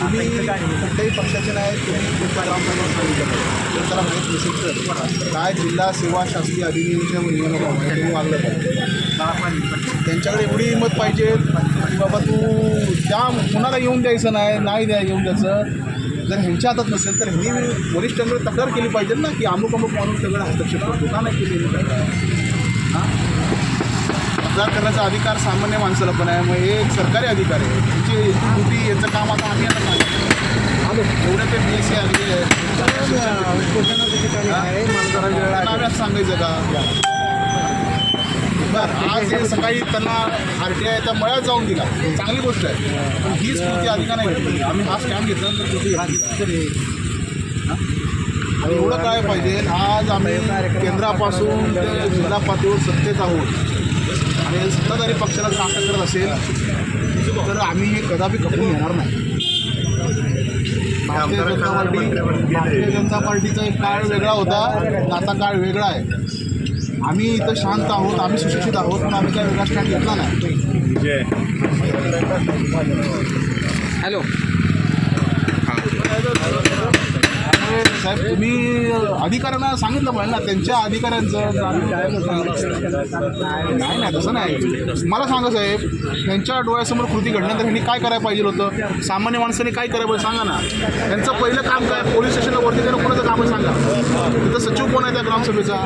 तुम्ही कुठल्याही पक्षाचे नाही तुम्ही तुमच्या ग्रामपंचायत सांगितलं तर त्याला माहीत नसेल तर. काय जिल्हा सेवा शासकीय अधिनियमच्या नियमाप्रमाणे तुम्ही वागलं पाहिजे. त्यांच्याकडे एवढी हिंमत पाहिजे की बाबा तू त्या कुणाला येऊन द्यायचं नाही नाही द्या येऊन द्यायचं जर ह्यांच्या हातात नसेल तर ह्यांनी वरिष्ठांकडे तक्रार केली पाहिजे ना की अमुक अमुक माणूस सगळं हस्तक्षेप करतो. का नाही केली हां? तक्रार करण्याचा अधिकार सामान्य माणसाला पण आहे. मग हे एक सरकारी अधिकार आहे. त्यांची यांची ड्युटी यांचं काम आता आम्ही आता एवढे ते बी एस सी आले. नाव्यात सांगायचं का? बरं आज हे सकाळी त्यांना आर टी आयच्या मळ्यात जाऊन दिला. चांगली गोष्ट आहे. पण ही स्फूर्ती अधिकार नाही? आम्ही हा स्टँड घेतल्यानंतर हां? आणि एवढं काय पाहिजे? आज आम्ही केंद्रापासून ते जिल्हा पातळीवर सत्तेत आहोत. आणि सत्ताधारी पक्षाला त्रास करत असेल तर आम्ही हे कदापि खपून घेणार नाही. भारतीय जनता पार्टी भारतीय जनता पार्टीचा एक काळ वेगळा होता आता काळ वेगळा आहे. आम्ही इथं शांत आहोत आम्ही सुशिक्षित आहोत पण आम्ही काय वेगळा स्टँड घेतला नाही. हॅलो. साहेब तुम्ही अधिकाऱ्यांना सांगितलं पाहिजे ना त्यांच्या अधिकाऱ्यांचं नाही नाही तसं नाही. मला सांगा साहेब त्यांच्या डोळ्यासमोर कृती घडल्यानंतर ह्यांनी काय करायला पाहिजे होतं? सामान्य माणसाने काय करायला पाहिजे? सांगा ना. त्यांचं पहिलं काम काय? पोलीस स्टेशनला वरती देणं कोणाचं काम आहे सांगा. तिथं सचिव कोण आहे त्या ग्रामसभेचा?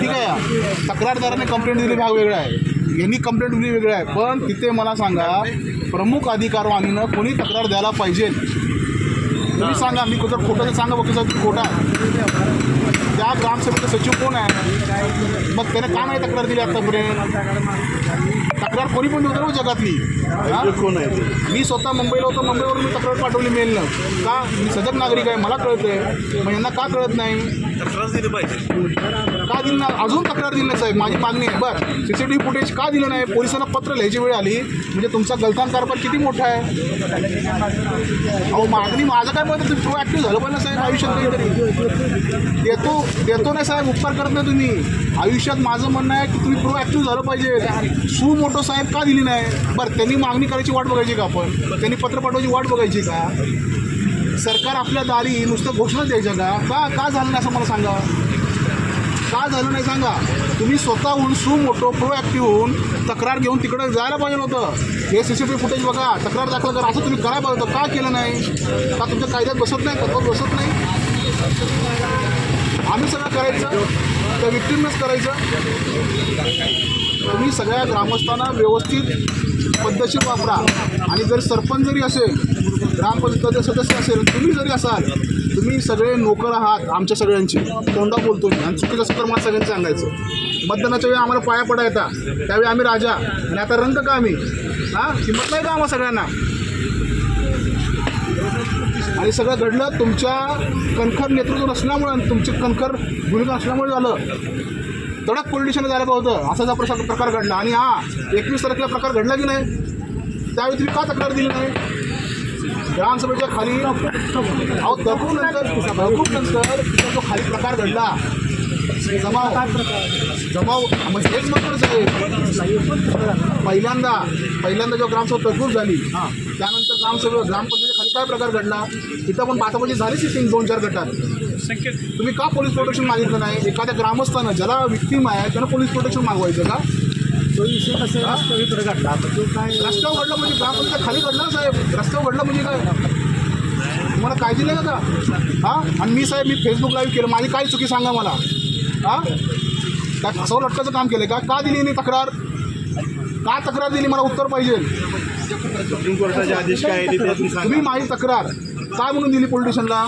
ठीक आहे. तक्रारदाराने कंप्लेंट दिली भाग वेगळा आहे. यांनी कंप्लेंट दिली वेगळं आहे. पण तिथे मला सांगा प्रमुख अधिकारवाणीनं कोणी तक्रार द्यायला पाहिजे? तुम्ही सांगा मी जर खोटं सांगा बघतो साहेब खोटा त्या ग्रामसभेचा सचिव कोण आहे? मग त्याने का नाही तक्रार दिली आतापर्यंत? तक्रार कोणी पण देऊ जगातली? कोण आहे मी स्वतः मुंबईला होतो मुंबईवरून मी तक्रार पाठवली मेलनं. का? मी सजग नागरिक आहे मला कळतंय. मग यांना का कळत नाही? तक्रार दिली पाहिजे. का दिली नाही? अजून तक्रार दिली नाही साहेब. माझी मागणी आहे. बरं. C C T V footage का दिलं नाही? पोलिसांना पत्र लिहायची वेळ आली. म्हणजे तुमचा गलथान कारभार किती मोठा आहे? अहो मागणी माझं काय मत तुम्ही ॲक्टिव्ह झालं पाहिजे ना साहेब आयुष्यात काहीतरी. देतो देतो नाही साहेब. उपकार करत नाही तुम्ही. आयुष्यात माझं म्हणणं आहे की तुम्ही प्रोॲक्टिव्ह झालं पाहिजे. सू मोठो साहेब का दिली नाही? बरं त्यांनी मागणी करायची वाट बघायची का आपण? त्यांनी पत्र पाठवायची वाट बघायची का? सरकार आपल्या दारी नुसतं घोषणा द्यायच्या का? का का झालं नाही असं मला सांगा. का झालं नाही सांगा? तुम्ही स्वतःहून सुमोटो प्रोॲक्टिव्ह होऊन तक्रार घेऊन तिकडे जायला पाहिजे होतं हे C C T V footage बघा तक्रार दाखल करा. असं तुम्ही करायला पाहिजे होतं का केलं नाही? का तुमच्या कायद्यात बसत नाही? तत्वात बसत नाही? आम्ही सगळं करायचं त्या विक्टीमनेच करायचं. तुम्ही सगळ्या ग्रामस्थांना व्यवस्थित पद्धतशीर वापरा. आणि जर सरपंच जरी असेल ग्रामपंचायत सदस्य असेल तुम्ही जरी असाल तुम्ही सगळे नोकर आहात आमच्या सगळ्यांचे. तोंडा बोलतो मी. आणि चुकीचं असं मला सगळ्यांनी सांगायचं. मतदानाच्या वेळी आम्हाला पाया पडा येतात त्यावेळी आम्ही राजा. आणि आता रंग का आम्ही? हां? किंमत नाही का आम्हाला सगळ्यांना? आणि सगळं घडलं तुमच्या कणखर नेतृत्व नसल्यामुळं आणि तुमची कणखर भूमिका असल्यामुळे झालं. तडक पोलीस स्टेशनला का होतं. असाच जर प्रकार घडला. आणि हा एकवीस तारखेला प्रकार घडला की नाही? त्यावेळी तुम्ही का तक्रार दिली नाही? ग्रामसभेच्या खाली अहो तहकूब नंतर तहकूब नंतर तिथं जो खाली प्रकार घडला. जमाव जमाव म्हणजे हेच महत्वाचं आहे. पहिल्यांदा पहिल्यांदा जेव्हा ग्रामसभा तहकूब झाली त्यानंतर ग्रामसभा ग्रामपंचायतीच्या खाली काय प्रकार घडला? तिथं पण बाताबाजी झालीच सिटिंग दोन चार गटात. तुम्ही का पोलीस प्रोटेक्शन मागितलं नाही? एखाद्या ग्रामस्थानं ज्याला विक्टीम आहे त्यानं पोलीस प्रोटेक्शन मागवायचं का? तो विषय कसं रस्त्यावर घडला आता तो काय रस्त्यावर घडलं म्हणजे ग्रामपंचायत खाली घडलं साहेब. रस्त्यावर घडलं म्हणजे काय? तुम्हाला काय दिलं का हां? आणि मी साहेब मी फेसबुक लाईव्ह केलं. माझी काय चुकी सांगा मला. हां? काय फसव लटकाचं काम केलं का? का दिली नाही तक्रार? का तक्रार दिली? मला उत्तर पाहिजे. सुप्रीम कोर्टाचे आदेश काय तुम्ही माझी तक्रार. काय म्हणून दिली पोलीस स्टेशनला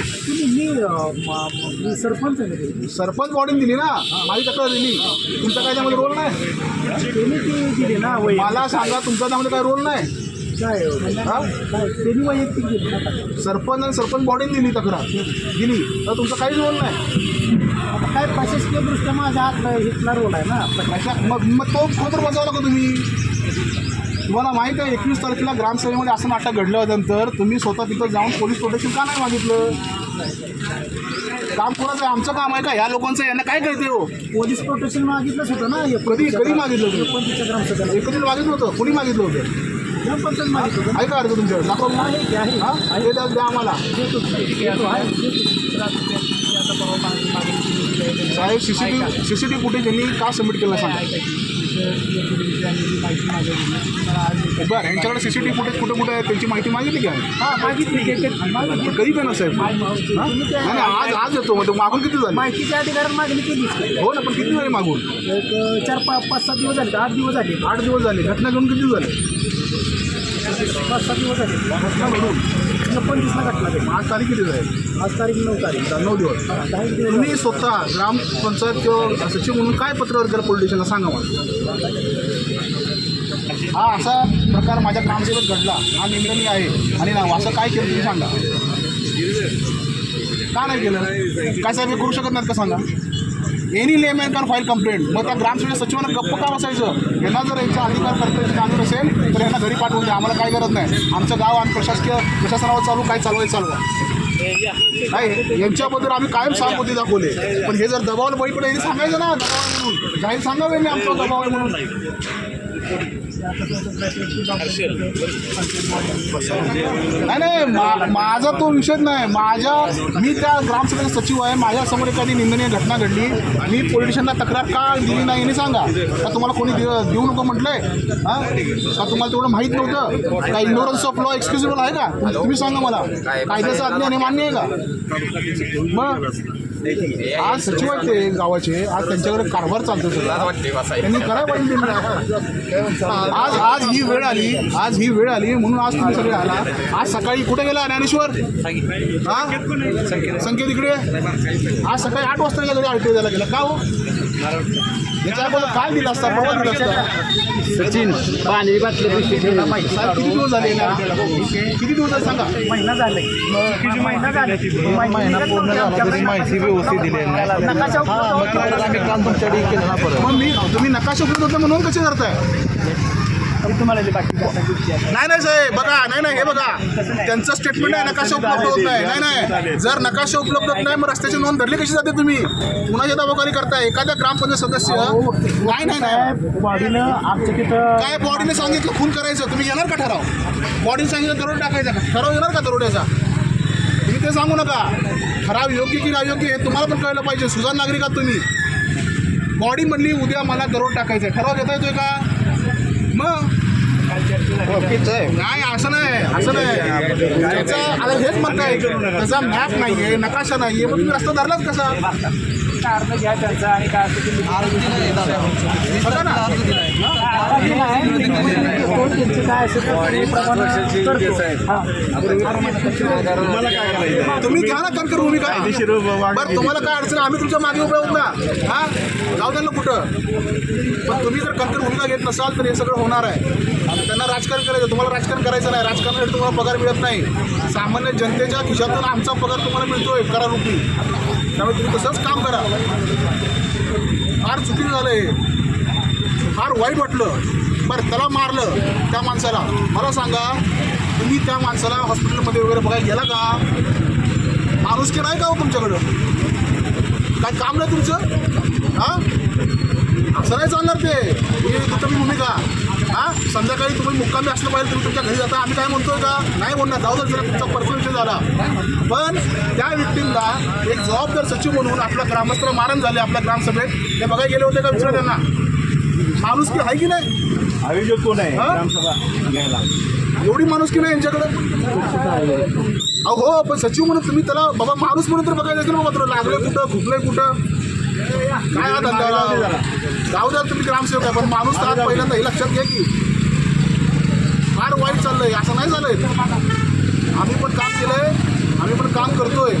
तुम्ही मी म- सरपंच आहे ना ते. सरपंच बॉडीने दिली ना? माझी तक्रार दिली. तुमचा काय त्यामध्ये रोल नाही? त्यांनी ती दिली ना वै मला सांगा तुमचा त्यामध्ये काय रोल नाही? काय हा? काय त्यांनी वैयक्तिक दिली ना तक्रार. सरपंच आणि सरपंच बॉडीने दिली तक्रार. दिली. तर तुमचा काहीच रोल नाही. आता काय प्रशासकीय दृष्ट्या माझ्या हात हिटला रोल आहे ना? अशा मग मग तो तर बजावला का तुम्ही? तुम्हाला माहीत आहे एकवीस तारखेला ग्रामसभेमध्ये असं नाटक घडल्यानंतर तुम्ही स्वतः तिथं जाऊन पोलीस प्रोटेक्शन का नाही मागितलं? काम कोणाचं आमचं काम आहे का? ह्या लोकांचं यांना काय कळते हो? पोलीस प्रोटेक्शन मागितलंच होतं ना कधी कधी मागितलं एकोणतीसच्या ग्रामसभेला. एकत्रित मागितलं होतं? कोणी मागितलं होतं? ग्रामपंचायत मागितलं होतं. आहे का अर्ज तुमच्याकडे. दाखवा. मग. आहे की आहे. हा? ते द्या आम्हाला. तर. साहेब C C T C C T footage यांनी का सबमिट केलं सांगा? माहिती. बरं यांच्याकडे सी सी टी फुटेज कुठे कुठे आहे? त्याची माहिती मागितली का? हा मागितली मागितली. पण कधी देणार साहेब मा- मा- हा? तुम्ही त्या- नाही नाही, आज आज येतो मग मागून किती झाले? माहितीच्या अधिकारात मागणी केली. हो ना पण किती झाले मागून? एक चार पाच पाच सात दिवस झाले आठ दिवस झाले. आठ दिवस झाले. घटना घेऊन किती झाले? पाच सात दिवस झाले. घटना घडून? पंचवीसला घटना झाली. आज तारीख किती आहे? आज तारीख नऊ तारीख. नऊ दिवस. दहा एक दिवस. तुम्ही स्वतः ग्रामपंचायत किंवा सचिव म्हणून काय पत्र केलं पोलीस स्टेशनला सांगा मला. हा असा प्रकार माझ्या ग्रामसेवक घडला. हा निंदनीय आहे. आणि ना असं काय केलं तुम्ही सांगा. का नाही केलं? काय साहेब करू शकत नाहीत का सांगा? Any layman can file complaint मग त्या ग्रामसेवक सचिवांना गप्प का बसायचं? यांना जर यांचा अधिकार कर्तव्य जाणून असेल तर यांना घरी पाठवून द्या. आम्हाला काय गरज नाही. आमचं गाव आणि प्रशासकीय प्रशासनावर चालू काय चालू आहे चालवा नाही यांच्याबद्दल आम्ही कायम सहानुभूती दाखवले पण हे जर दबावलं बळी पडे यांनी सांगायचं ना दबाव म्हणून. जाहीर सांगावे मी आमचा दबाव आहे म्हणून. नाही नाही मा- माझा तो विषय नाही. माझ्या मी त्या ग्रामसभेचा सचिव आहे. माझ्यासमोर एखादी निंदनीय घटना घडली. मी पोलिटिशियनला तक्रार का दिली नाही हे सांगा. का तुम्हाला कोणी दे- देऊ नको म्हटलंय? हां? का तुम्हाला तेवढं माहीत नव्हतं? का इग्नोरन्स ऑफ लॉ एक्सक्युजेबल आहे का? तुम्ही सांगा मला. कायद्याचं अज्ञान हे मान्य आहे का? मग आज सचिव आहेत ते गावाचे. आज त्यांच्याकडे कारभार चालतो सगळं. त्यांनी करायला पाहिजे आज आज ही वेळ आली आज ही वेळ आली म्हणून आज तुम्ही सगळे आला. आज सकाळी कुठे गेला ज्ञानेश्वर? हा? संकेत इकडे? आज सकाळी आठ वाजता गेला घरी आरटीओ द्यायला गेला. का हो? याच्या अगोदर काय दिलं असता? परवा दिलं असता? सचिन पाणी साहेब किती दिवस झाले ना किती दिवस झाले सांगा? महिना झाले. किती महिना झाले? महिना पूर्ण झाला तरी माहिती व्यवस्थित दिली नकाशा मग मी तुम्ही नकाशा उपलब्ध होते म्हणून कसे करताय तुम्हाला ते बाकी आता गोष्टी आहेत. नाही नाही साहेब बघा नाही नाही हे बघा. त्यांचं स्टेटमेंट आहे नकाशा उपलब्ध होत नाही. नाही नाही. जर नकाशा उपलब्ध होत नाही मग रस्त्याची नोंद धरली कशी जाते तुम्ही? कुणाच्या दबाखाली करताय? एखाद्या ग्रामपंचायत सदस्य? नाही नाही नाही. बॉडीनं आमच्या तिथं काय बॉडीने सांगितलं खून करायचं? तुम्ही येणार का ठराव? बॉडीने सांगितलं दरोड टाकायचा का? ठराव येणार का दरोड्याचा? तुम्ही ते सांगू नका. ठराव योग्य की अयोग्य हे तुम्हाला पण कळलं पाहिजे. सुजान नागरिक आहात तुम्ही. बॉडी म्हणली उद्या मला दरोड टाकायचा आहे. ठराव घेता येतोय का? मग नाही असं नाही असं नाही. त्याचा आता हेच म्हणताय त्याचा मॅप नाही आहे नकाशा नाही आहे मग तुम्ही रस्ता धरलाच कसा? अर्ज घ्या त्यांचा आणि काय ना? तुम्ही घ्या ना कणकर भूमिका बरं तुम्हाला काय अडचण आम्ही तुमच्या मागे उभे होऊ ना. हा? जाऊ द्या ना कुठं. पण तुम्ही जर कणकर भूमिका घेत नसाल तर हे सगळं होणार आहे. त्यांना राजकारण करायचं तुम्हाला राजकारण करायचं नाही. राजकारणासाठी तुम्हाला पगार मिळत नाही. सामान्य जनतेच्या खिशातून आमचा पगार तुम्हाला मिळतोय करारूपी त्यामुळे तुम्ही तसंच काम करा. फार चुकीचं झालं हे. फार वाईट वाटलं. बरं त्याला मारलं त्या माणसाला. मला सांगा तुम्ही त्या माणसाला हॉस्पिटलमध्ये वगैरे बघायला गेला का? माणूस की नाही का हो तुमच्याकडं? काय काम नाही तुमचं? हां? असं नाही चालणार ते. तुम्ही तुम्ही भूमिका. हां? संध्याकाळी तुम्ही मुक्कामी असलं पाहिजे तुम्ही तुमच्या घरी जाता. आम्ही काय म्हणतोय का? नाही म्हणणार जाऊ जरा तुमचा पर्सनल विषय झाला. पण त्या व्यक्तींना एक जबाबदार सचिव म्हणून आपल्या ग्रामस्थला मारण झाले आपल्या ग्रामसभेत. ते बघायला गेले होते का विचारा त्यांना? माणूस की आहे की नाही? आयोजक कोण आहे? हा? ग्रामसभा घ्यायला एवढी माणूस की नाही यांच्याकडे? अहो हो पण सचिव म्हणून तुम्ही त्याला बाबा माणूस म्हणून तर बघायला असेल बाबा तुला लागलं कुठं खुपलंय कुठं? काय हा धंदा जाऊ द्या तुम्ही ग्रामसेवक आहे पण माणूस तर पहिल्यांदा हे लक्षात घ्या की फार वाईट चाललंय असं नाही झालंय. आम्ही पण काम केलंय आम्ही पण काम करतोय.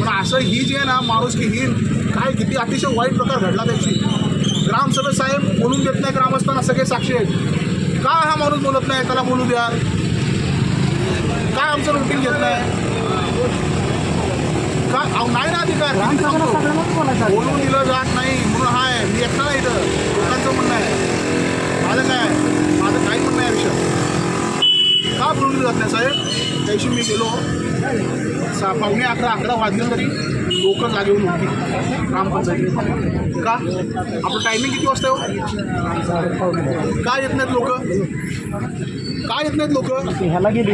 पण असं ही जी आहे ना माणूस की ही काय किती अतिशय वाईट प्रकार घडला त्याची. ग्रामसभेत साहेब बोलून देत नाही ग्रामस्थांना सगळे साक्षी आहेत. का हा माणूस बोलत नाही? त्याला बोलू द्या. काय आमचं रुटीन घेत नाही? का? अहो, नाही ना अधिकार. किती सांगतो? आहे. बोलून दिलं जात नाही. म्हणून हाय मी एकटा नाही इथं. लोकांचं म्हणणं आहे. माझं काय माझं काही म्हणणं आहे विषय का बोलून दिलं जात नाही साहेब? त्याशी मी गेलो सा पावणे अकरा अकरा वाजले तरी लोक जागे होऊन होती ग्रामपंचायतीत. का? आपलं टायमिंग किती वाजता आहे हो? का येत नाहीत लोक? का येत नाहीत लोक? ह्याला गेली.